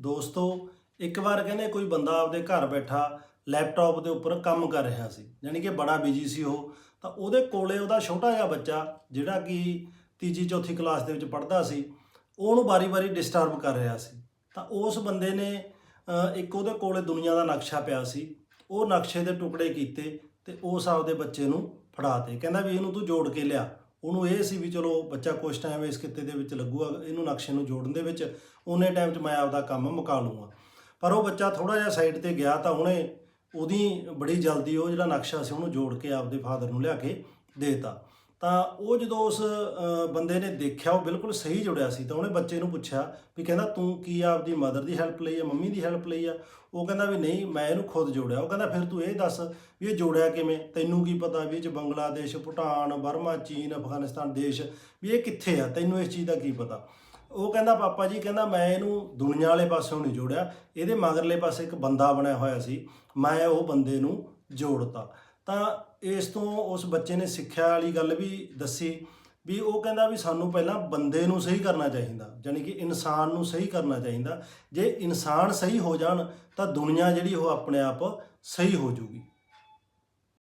ਦੋਸਤੋ, ਇੱਕ ਵਾਰ ਕਹਿੰਦੇ ਕੋਈ ਬੰਦਾ ਆਪਦੇ ਘਰ ਬੈਠਾ ਲੈਪਟਾਪ ਦੇ ਉੱਪਰ ਕੰਮ ਕਰ ਰਿਹਾ ਸੀ ਯਾਨੀ ਕਿ ਬੜਾ ਬਿਜ਼ੀ ਸੀ ਉਹ, ਤਾਂ ਉਹਦੇ ਕੋਲੇ ਉਹਦਾ ਛੋਟਾ ਜਿਹਾ ਬੱਚਾ, ਜਿਹੜਾ ਕਿ ਤੀਜੀ ਚੌਥੀ ਕਲਾਸ ਦੇ ਵਿੱਚ ਪੜ੍ਹਦਾ ਸੀ, ਉਹਨੂੰ ਬਾਰੀ-ਬਾਰੀ ਡਿਸਟਰਬ ਕਰ ਰਿਹਾ ਸੀ। ਤਾਂ ਉਸ ਬੰਦੇ ਨੇ ਇੱਕ ਉਹਦੇ ਕੋਲੇ ਦੁਨੀਆ ਦਾ ਨਕਸ਼ਾ ਪਿਆ ਸੀ, ਉਹ ਨਕਸ਼ੇ ਦੇ ਟੁਕੜੇ ਕੀਤੇ ਤੇ ਉਸ ਆਪਦੇ ਬੱਚੇ ਨੂੰ ਫੜਾਤੇ ਕਹਿੰਦਾ ਵੀ ਇਹਨੂੰ ਤੂੰ ਜੋੜ ਕੇ ਲਿਆ। ਉਹਨੂੰ ਇਹ ਸੀ ਵੀ ਚਲੋ ਬੱਚਾ ਕੁਝ ਟਾਈਮ ਇਸ ਕਿੱਤੇ ਦੇ ਵਿੱਚ ਲੱਗੂਗਾ, ਇਹਨੂੰ ਨਕਸ਼ੇ ਨੂੰ ਜੋੜਨ ਦੇ ਵਿੱਚ, ਉਹਨੇ ਟਾਈਮ 'ਚ ਮੈਂ ਆਪਦਾ ਕੰਮ ਮੁਕਾ ਲੂੰਗਾ ਪਰ ਉਹ ਬੱਚਾ ਥੋੜਾ ਜਿਹਾ ਸਾਈਡ ਤੇ ਗਿਆ ਤਾਂ ਉਹਨੇ ਉਹਦੀ ਬੜੀ ਜਲਦੀ ਉਹ ਜਿਹੜਾ ਨਕਸ਼ਾ ਸੀ ਉਹਨੂੰ ਜੋੜ ਕੇ ਆਪਦੇ ਫਾਦਰ ਨੂੰ ਲਿਆ ਕੇ ਦੇਤਾ। ਤਾਂ ਉਹ ਜਦੋਂ ਉਸ ਬੰਦੇ ਨੇ ਦੇਖਿਆ, ਉਹ ਬਿਲਕੁਲ ਸਹੀ ਜੁੜਿਆ ਸੀ, ਤਾਂ ਉਹਨੇ ਬੱਚੇ ਨੂੰ ਪੁੱਛਿਆ ਵੀ ਕਹਿੰਦਾ, ਤੂੰ ਕੀ ਆਪਦੀ ਮਦਰ ਦੀ ਹੈਲਪ ਲਈ ਆ, ਮੰਮੀ ਦੀ ਹੈਲਪ ਲਈ ਆ? ਉਹ ਕਹਿੰਦਾ ਵੀ, ਨਹੀਂ, ਮੈਂ ਇਹਨੂੰ ਖੁਦ ਜੋੜਿਆ। ਉਹ ਕਹਿੰਦਾ, ਫਿਰ ਤੂੰ ਇਹ ਦੱਸ ਵੀ ਇਹ ਜੋੜਿਆ ਕਿਵੇਂ? ਤੈਨੂੰ ਕੀ ਪਤਾ ਵੀ ਇਹ ਚ ਬੰਗਲਾਦੇਸ਼, ਭੂਟਾਨ, ਬਰਮਾ, ਚੀਨ, ਅਫਗਾਨਿਸਤਾਨ, ਦੇਸ਼ ਵੀ ਇਹ ਕਿੱਥੇ ਆ? ਤੈਨੂੰ ਇਸ ਚੀਜ਼ ਦਾ ਕੀ ਪਤਾ? ਉਹ ਕਹਿੰਦਾ, ਪਾਪਾ ਜੀ, ਕਹਿੰਦਾ, ਮੈਂ ਇਹਨੂੰ ਦੁਨੀਆ ਵਾਲੇ ਪਾਸਿਓਂ ਨਹੀਂ ਜੋੜਿਆ। ਇਹਦੇ ਮਗਰਲੇ ਪਾਸੇ ਇੱਕ ਬੰਦਾ ਬਣਿਆ ਹੋਇਆ ਸੀ। ਮੈਂ ਉਹ ਬੰਦੇ ਨੂੰ ਜੋੜਤਾ। ਤਾਂ ਇਸ ਤੋਂ ਉਸ ਬੱਚੇ ਨੇ ਸਿੱਖਿਆ ਵਾਲੀ ਗੱਲ ਵੀ ਦੱਸੀ ਵੀ ਉਹ ਕਹਿੰਦਾ ਵੀ ਸਾਨੂੰ ਪਹਿਲਾਂ ਬੰਦੇ ਨੂੰ ਸਹੀ ਕਰਨਾ ਚਾਹੀਦਾ ਯਾਨੀ ਕਿ ਇਨਸਾਨ ਨੂੰ ਸਹੀ ਕਰਨਾ ਚਾਹੀਦਾ। ਜੇ ਇਨਸਾਨ ਸਹੀ ਹੋ ਜਾਣ ਤਾਂ ਦੁਨੀਆ ਜਿਹੜੀ ਉਹ ਆਪਣੇ ਆਪ ਸਹੀ ਹੋ ਜੂਗੀ